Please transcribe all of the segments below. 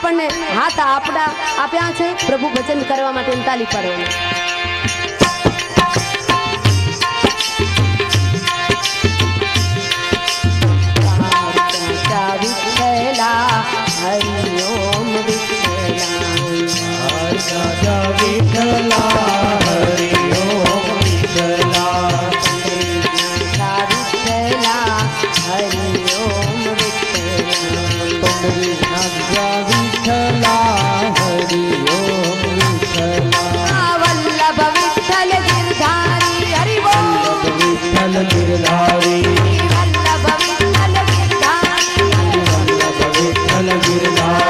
આપણને હાથ આપડા આપ્યા છે. પ્રભુ ભજન કરવા માટે તાલી પાડવાની. રાજા વિઠ્ઠલા હરિ ઓમ વિઠ્ઠલા. રાજા વિઠ્ઠલ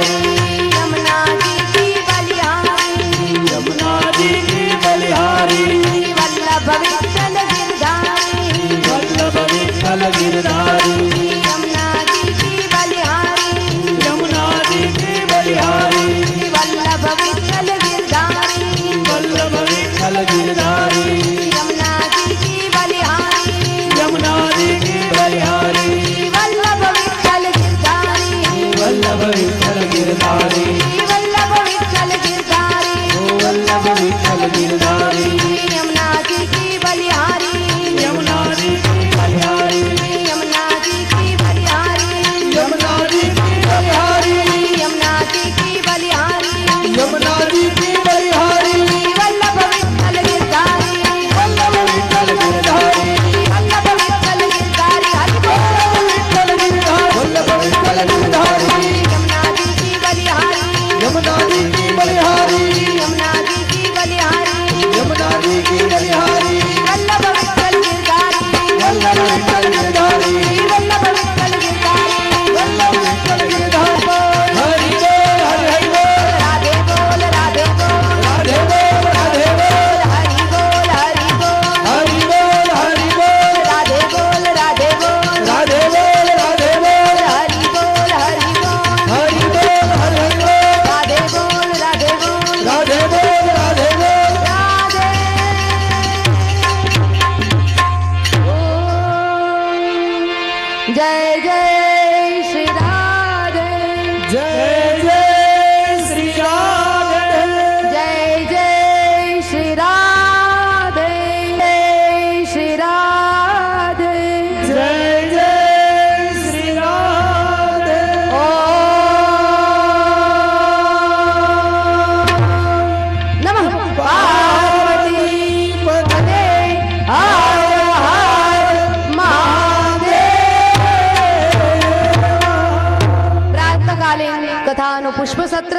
કથાનું પુષ્પ સત્ર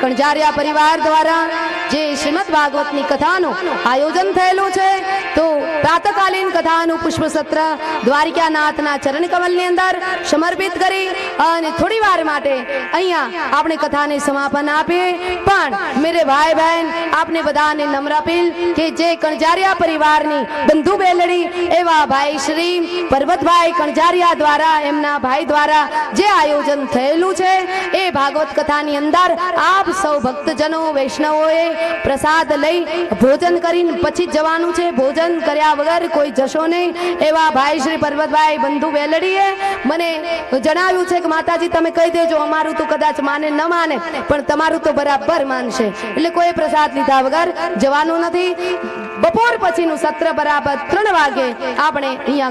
કણજારિયા પરિવાર દ્વારા જે શ્રીમદ ભાગવતની કથાનું આયોજન થયેલું છે. તો પ્રાતકાલીન કથાનું પુષ્પ સત્ર દ્વારિકાનાથના ચરણ કમલની અંદર સમર્પિત કરી અને થોડી વાર માટે અહીંયા આપણે કથાને સમાપન આપીએ. પણ મેરે ભાઈ બહેન, આપને બધાને નમ્ર અપીલ કે જે કણજારિયા પરિવારની બંધુ બેલડી એવા ભાઈ શ્રી પર્વતભાઈ કણજારિયા દ્વારા, એમના ભાઈ દ્વારા જે આયોજન થયેલું છે, એ ભાગવત કથાની અંદર આપ સૌ ભક્તજનો, વૈષ્ણવોએ પ્રસાદ લઈ ભોજન કરીને પછી જવાનું છે. ભોજન કર્યા વગર કોઈ જશો નહીં. એવા ભાઈ શ્રી પર્વતભાઈ બંધુ વેલડીએ મને જણાવ્યું છે કે, માતાજી, તમે કહી દેજો, અમારું તો કદાચ માને ન માને, પણ તમારું તો બરાબર માનશે. એટલે કોઈ પ્રસાદ લીધા વગર જવાનું નથી. બપોર પછીનું સત્ર બરાબર ત્રણ વાગે આપણે અહીંયા